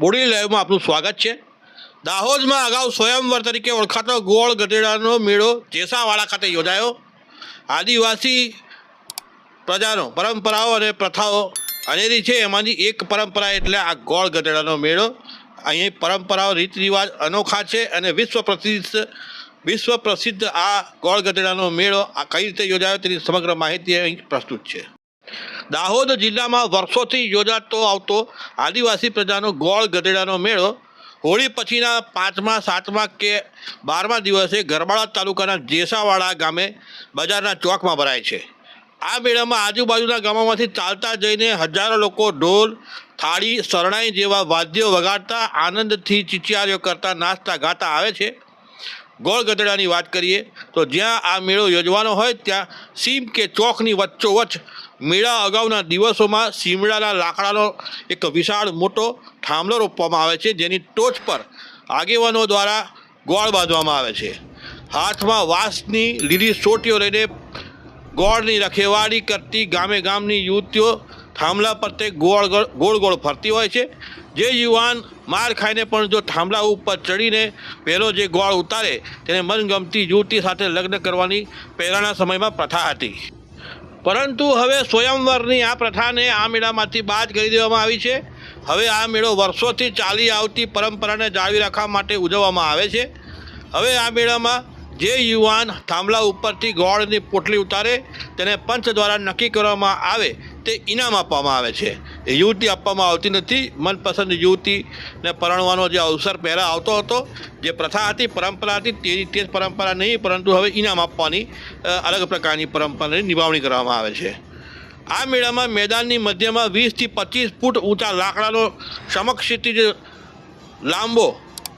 Body લાઈવમાં આપનું સ્વાગત છે. દાહોદમાં અગાઉ સ્વયંવર તરીકે ઓળખાતો ગોળ ગધેડાનો મેળો જેસાવાડા ખાતે યોજાયો. આદિવાસી પ્રજાનો પરંપરાઓ અને પ્રથાઓ અનેરી છે. એમાંની એક પરંપરા એટલે આ ગોળ ગધેડાનો મેળો. અહીં પરંપરાઓ રીત રિવાજ અનોખા છે અને વિશ્વ પ્રસિદ્ધ વિશ્વ પ્રસિદ્ધ આ ગોળ ગધેડાનો મેળો આ કઈ રીતે યોજાયો તેની સમગ્ર માહિતી અહીં પ્રસ્તુત છે. દાહોદ જિલ્લામાં વર્ષોથી યોજાતો આવતો આદિવાસી પ્રજાનો ગોળ ગધેડાનો મેળો હોળી પછીના પાંચમા, સાતમા કે બારમા દિવસે ગરબાડા તાલુકાના જેસાવાડા ગામે બજારના ચોકમાં ભરાય છે. આ મેળામાં આજુબાજુના ગામોમાંથી ચાલતા જઈને હજારો લોકો ઢોલ, થાળી, શરણાઈ જેવા વાદ્યો વગાડતા આનંદથી ચિચિયારીઓ કરતા નાચતા ગાતા આવે છે. ગોળ ગધેડાની વાત કરીએ, તો જ્યાં આ મેળો યોજવાનો હોય, ત્યાં સીમ કે ચોકની વચ્ચોવચ્ચ મેળા અગાઉના દિવસોમાં સીમડાના લાકડાનો એક વિશાળ મોટો થાંભલો રોપવામાં આવે છે, જેની ટોચ પર આગેવાનો દ્વારા ગોળ બાંધવામાં આવે છે. હાથમાં વાંસની લીલી સોટીઓ લઈને ગોળની રખેવાળી કરતી ગામે ગામની યુવતીઓ થાંભલા પર તે ગોળ ગોળ ગોળ ગોળ ફરતી હોય છે. જે યુવાન માર ખાઈને પણ જો થાંભલા ઉપર ચડીને પહેલો જે ગોળ ઉતારે, તેને મનગમતી યુવતી સાથે લગ્ન કરવાની પહેલાંના સમયમાં પ્રથા હતી. પરંતુ હવે સ્વયંવરની આ પ્રથાને આ મેળામાંથી બાદ કરી દેવામાં આવી છે. હવે આ મેળો વર્ષોથી ચાલી આવતી પરંપરાને જાળવી રાખવા માટે ઉજવવામાં આવે છે. હવે આ મેળામાં જે યુવાન થાંભલા ઉપરથી ગોળની પોટલી ઉતારે, તેને પંચ દ્વારા નક્કી કરવામાં આવે તે ઇનામ આપવામાં આવે છે. એ યુવતી આપવામાં આવતી નથી. મનપસંદ યુવતીને પરણવાનો જે અવસર પહેલાં આવતો હતો, જે પ્રથા હતી, પરંપરા હતી તે રીતે જ પરંપરા નહીં, પરંતુ હવે ઇનામ આપવાની અલગ પ્રકારની પરંપરાની નિભાવણી કરવામાં આવે છે. આ મેળામાં મેદાનની મધ્યમાં વીસથી પચીસ ફૂટ ઊંચા લાકડાનો સમક્ષિતિજ લાંબો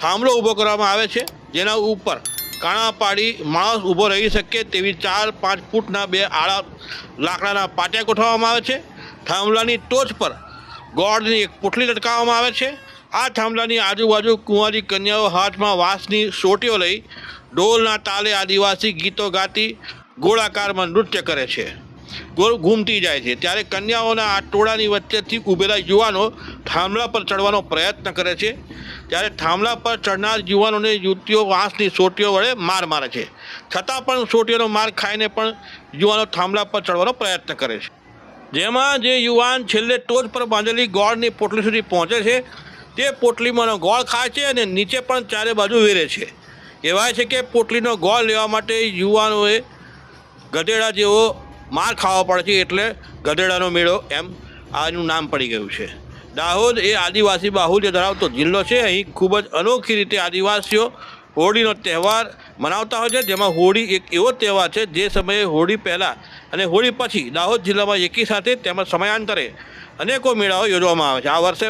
થાંભલો ઊભો કરવામાં આવે છે, જેના ઉપર કાણા પાડી માણસ ઊભો રહી શકે તેવી ચાર પાંચ ફૂટના બે આડા લાકડાના પાટિયા ગોઠવવામાં આવે છે. થાંભલાની ટોચ પર ગોળની એક પોટલી લટકાવવામાં આવે છે. આ થાંભલાની આજુબાજુ કુંવારી કન્યાઓ હાથમાં વાંસની સોટીઓ લઈ ઢોલના તાલે આદિવાસી ગીતો ગાતી ગોળાકારમાં નૃત્ય કરે છે. ગોળ ઘૂમતી જાય છે. ત્યારે કન્યાઓના આ ટોળાની વચ્ચેથી ઊભેલા યુવાનો થાંભલા પર ચડવાનો પ્રયત્ન કરે છે. ત્યારે થાંભલા પર ચડનાર યુવાનોને યુવતીઓ વાંસની સોટીઓ વડે માર મારે છે. છતાં પણ સોટીઓનો માર ખાઈને પણ યુવાનો થાંભલા પર ચડવાનો પ્રયત્ન કરે છે. જેમાં જે યુવાન છેલ્લે ટોચ પર બાંધેલી ગોળની પોટલી સુધી પહોંચે છે, તે પોટલીમાંનો ગોળ ખાય છે અને નીચે પણ ચારે બાજુ વેરે છે. કહેવાય છે કે પોટલીનો ગોળ લેવા માટે યુવાનોએ ગધેડા જેવો માર ખાવો પડે છે એટલે ગધેડાનો મેળો એમ આનું નામ પડી ગયું છે. દાહોદ એ આદિવાસી બાહુલ્ય ધરાવતો જિલ્લો છે. અહીં ખૂબ જ અનોખી રીતે આદિવાસીઓ હોળીનો તહેવાર મનાવતા હોય છે. જેમાં હોળી એક એવો તહેવાર છે જે સમયે હોળી પહેલાં અને હોળી પછી દાહોદ જિલ્લામાં એકી સાથે તેમજ સમયાંતરે અનેકો મેળાઓ યોજવામાં આવે છે. આ વર્ષે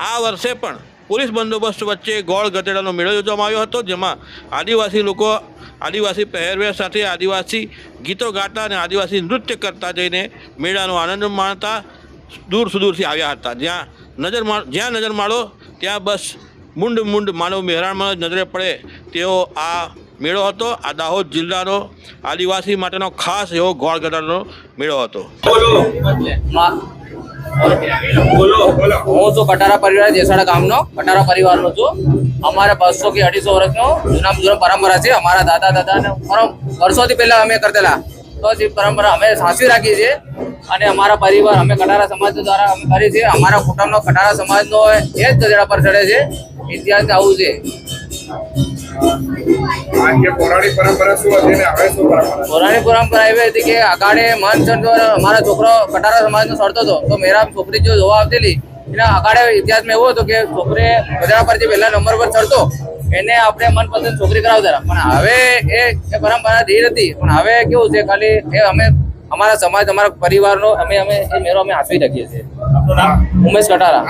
આ વર્ષે પણ પોલીસ બંદોબસ્ત વચ્ચે ગોળ ગધેડાનો મેળો યોજવામાં આવ્યો હતો. જેમાં આદિવાસી લોકો આદિવાસી પહેરવેશ સાથે આદિવાસી ગીતો ગાતા અને આદિવાસી નૃત્ય કરતા જઈને મેળાનો આનંદ માણતા દૂર સુદૂરથી આવ્યા હતા. જ્યાં નજર જ્યાં નજર માળો ત્યાં બસ મુંડ મુંડ માનવ મહેરાણમાં જ નજરે પડે તેવો આ મેળો હતો. આ દાહોદ જિલ્લાનો આદિવાસી માટેનો ખાસ એવો ગોળગઢાનો મેળો હતો. માં હું છું કટારા પરિવાર જેસાડા ગામનો કટારા પરિવારનો છું. અમારે બસો કે અઢીસો વર્ષનો જૂના જૂનો પરંપરા છે. અમારા દાદા દાદાને વર્ષોથી પહેલા અમે કરતેલા. તો જે પરંપરા અમે સાચવી રાખી છે અને અમારા પરિવાર અમે કટારા સમાજ દ્વારા અમે કરીએ છીએ. અમારા કુટુંબનો કટારા સમાજનો એ જ ગજડા પર ચડે છે. ઇતિહાસ આવું છે. પૌરાણિક પરંપરા એવી હતી કે અગાડે મન અમારા છોકરો કટારા સમાજનો સડતો હતો. તો મેરા છોકરી જો જોવા આવતી એના અગાડે ઇતિહાસમાં એવું હતું કે છોકરી બધા પર જે પહેલા નંબર પર ચડતો. એને આપણે મનપસંદ છોકરી કરાવતા પણ હવે એ પરંપરા ધીર હતી. પણ હવે કેવું છે, ખાલી એ અમે અમારા સમાજ અમારા પરિવારનો અમે અમે એ મેળો અમે આપી શકીએ છીએ. ઉમેશ કટારા.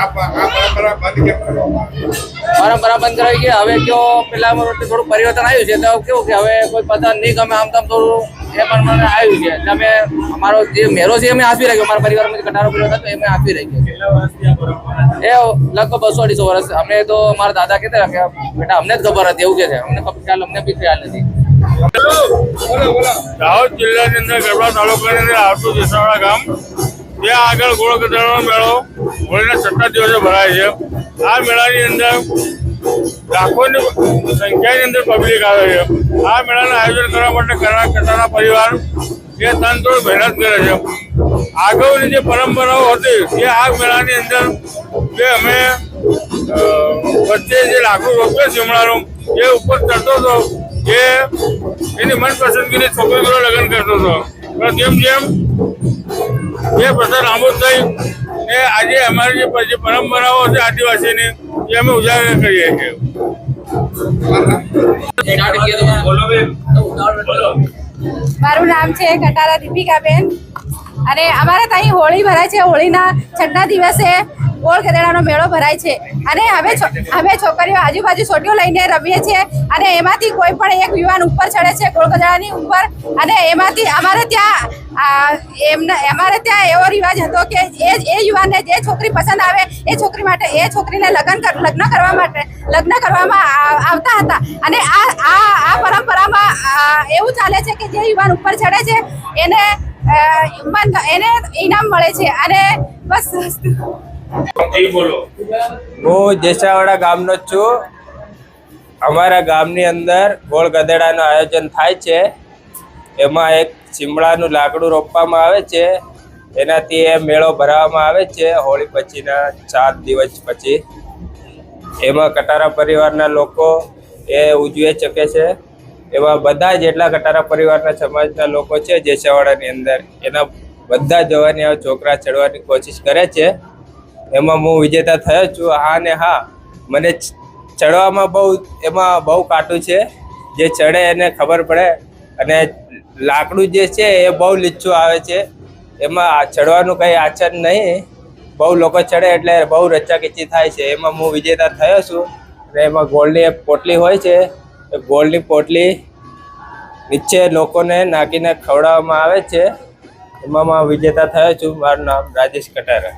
પરંપરા બંધ કરાવી કે હવે કયો પેલા થોડું પરિવર્તન આવ્યું છે તો કેવું કે હવે કોઈ પતન નહીં ગમે આમ તમ થોડું એ પ્રમાણે આવ્યું છે. એટલે અમે અમારો જે મેરો છે અમે આપી રાખ્યો. અમારા પરિવારમાં કટારો પરિવાર હતો અમે આપી રાખ્યો એ લગભગ બસો અઢીસો વર્ષ. અમે તો અમારા દાદા કહેતા કે બેટા અમને જ ખબર હતી એવું કે છે. અમને ખ્યાલ અમને બી ખ્યાલ નથી. દાહોદ જિલ્લાની અંદર ગરબા તાલુકાની અંદર આવતું જેસાવાડા ગામ. ત્યાં આગળ ગોળ ગધેડાનો મેળો હોળીના છઠ્ઠા દિવસે ભરાય છે. આ મેળાની અંદર લાખોની સંખ્યાની અંદર પબ્લિક આવે છે. આ મેળાનું આયોજન કરવા માટે કરા કટારા પરિવાર એ તનતોડ મહેનત કરે છે. આગળની જે પરંપરાઓ હતી તે આ મેળાની અંદર જે અમે વચ્ચે જે લાખો રોપ્યો શિમલાનું એ ઉપર ચડતો હતો. એ એની મનપસંદગીની છોકરી જોડે લગ્ન કરતો હતો. પણ જેમ જેમ એ પ્રથા નાબૂદ થઈ એ આજે અમારી જે જે પરંપરાઓ છે આદિવાસીની, એ અમે ઉજાગર કરીએ છીએ. મારું નામ છે કટારા દીપિકાબેન અને અમારે ત્યાં હોળી ભરાય છે. હોળીના છઠ્ઠા દિવસે ગોળ ગધેડાનો મેળો ભરાય છે. અને હવે અમે છોકરીઓ આજુબાજુ સોટીઓ લઈને રમીએ છીએ. અને એમાંથી કોઈ પણ એક યુવાન ઉપર ચડે છે ગોળ ગધેડાની ઉપર. અને એમાંથી અમારે ત્યાં એમને, અમારે ત્યાં એવો રિવાજ હતો કે એ એ યુવાનને જે છોકરી પસંદ આવે, એ છોકરી માટે, એ છોકરીને લગ્ન લગ્ન કરવા માટે, લગ્ન કરવામાં આવતા હતા. અને આ આ આ પરંપરામાં એવું ચાલે છે કે જે યુવાન ઉપર ચડે છે, એને એને ઇનામ મળે છે. અને બસ હું જેસાવાડા ગામનો છું. અમારા ગામની અંદર ગોળ ગધેડાનું આયોજન થાય છે. એમાં એક ચીમડાનું લાકડું રોપવામાં આવે છે. એનાથી એ મેળો ભરાવામાં આવે છે હોળી પછીના ચાર દિવસ પછી. એમાં કટારા પરિવારના લોકો એ ઉજવે શકે છે. એમાં બધા જેટલા કટારા પરિવારના સમાજના લોકો છે જેસાવાડાની અંદર, એના બધા જવાની છોકરા ચડવાની કોશિશ કરે છે. એમાં હું વિજેતા થયો છું. હા ને હા, મને ચડવામાં બહુ, એમાં બહુ કાટું છે. જે ચડે એને ખબર પડે. અને લાકડું જે છે એ બહુ લીચું આવે છે. એમાં ચડવાનું કંઈ આચર નહીં. બહુ લોકો ચડે એટલે બહુ રચાકીચી થાય છે. એમાં હું વિજેતા થયો છું. અને એમાં ગોળની પોટલી હોય છે. એ ગોળની પોટલી નીચે લોકોને નાખીને ખવડાવવામાં આવે છે. એમાં વિજેતા થયો છું. મારું નામ રાજેશ કટારા.